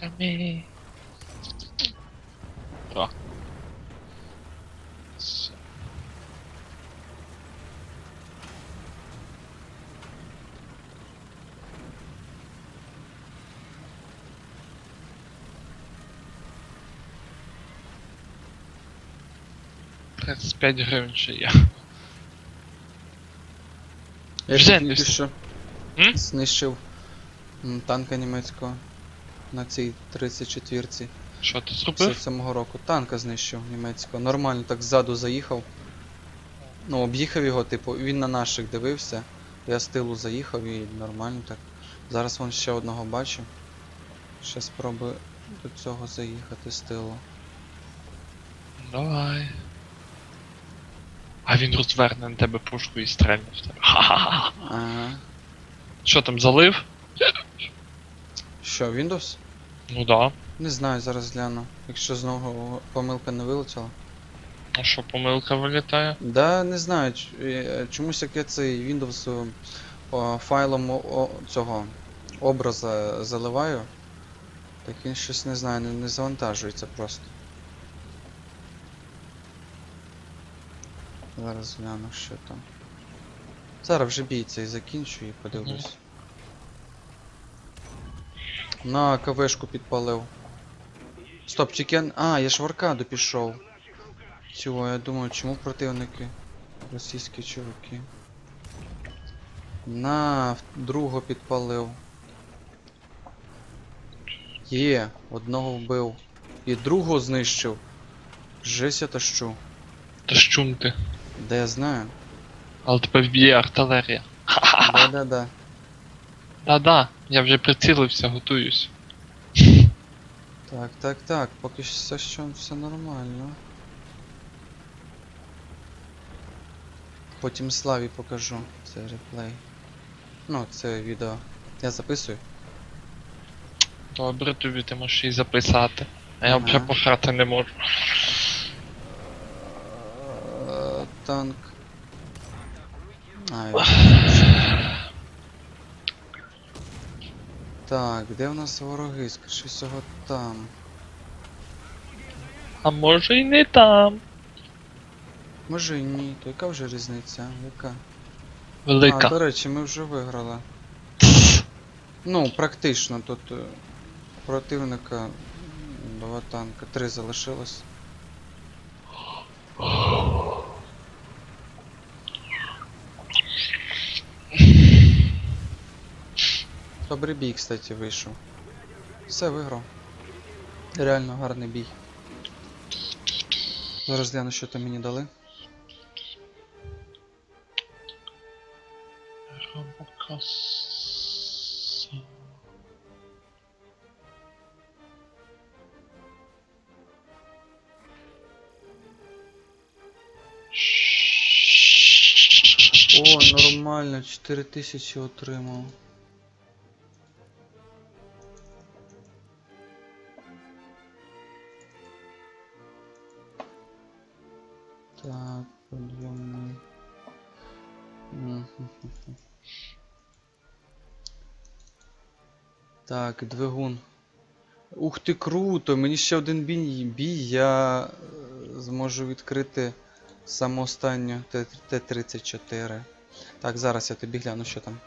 Камі. О. Все. Тридцять п'ять гривень ще є. Я Вже ж не тільки вс- що М? знищив м, танка німецького на цій 34-ці Що ти зробив? 57-го року. Танка знищив німецького. Нормально так ззаду заїхав. Ну, об'їхав його, типу, він на наших дивився. Я з тилу заїхав і нормально так. Зараз вон ще одного бачу. Ще спробую до цього заїхати з тилу. Давай. А він розверне на тебе пушку і стрельне в тебе. Ха-ха-ха. Ага. Що там залив? Що, Windows? Ну да. Не знаю, зараз гляну. Якщо знову помилка не вилетіла. А що, помилка вилітає? Да, не знаю. е, Чомусь як я цей Windows о, о, файлом о, о, цього образа заливаю, так він щось не знаю, не, не завантажується просто. Зараз гляну, що там. Зараз вже бій цей закінчу і подивлюсь. На КВшку підпалив. Стоп, тільки. я- А, я ж в аркаду пішов. Чого, я думаю, чому противники? Російські чуваки. На, другого підпалив. Є, одного вбив. І другого знищив. Жесть я тащу. Та щум ти. Де я знаю? Але тебе вб'є артилерія. Да-да-да. Да-да, я вже прицілився, готуюсь. Так, так, так, поки що все, що все нормально. Потім Славі покажу цей реплей. Ну, це відео. Я записую. Добре тобі, ти можеш її записати. А я Ага. вже пограти не можу. Е, Танк. А, Так, де в нас вороги? Скажи всього там. А може і не там. Може і ні, то яка вже різниця? Яка? А, до речі, ми вже виграли. Ну, практично тут е, противника два танка. Три залишилось. Добрий бій, кстати, вийшов. Все, виграв. Реально гарний бій. Зараз гляну, що там мені дали. О, нормально, 4000 отримав. Так, подъемный. Так, двигун. Ух ти, круто! Мені ще один бій, бій я е, зможу відкрити саму останню Т-34. Так, зараз я тобі гляну, що там.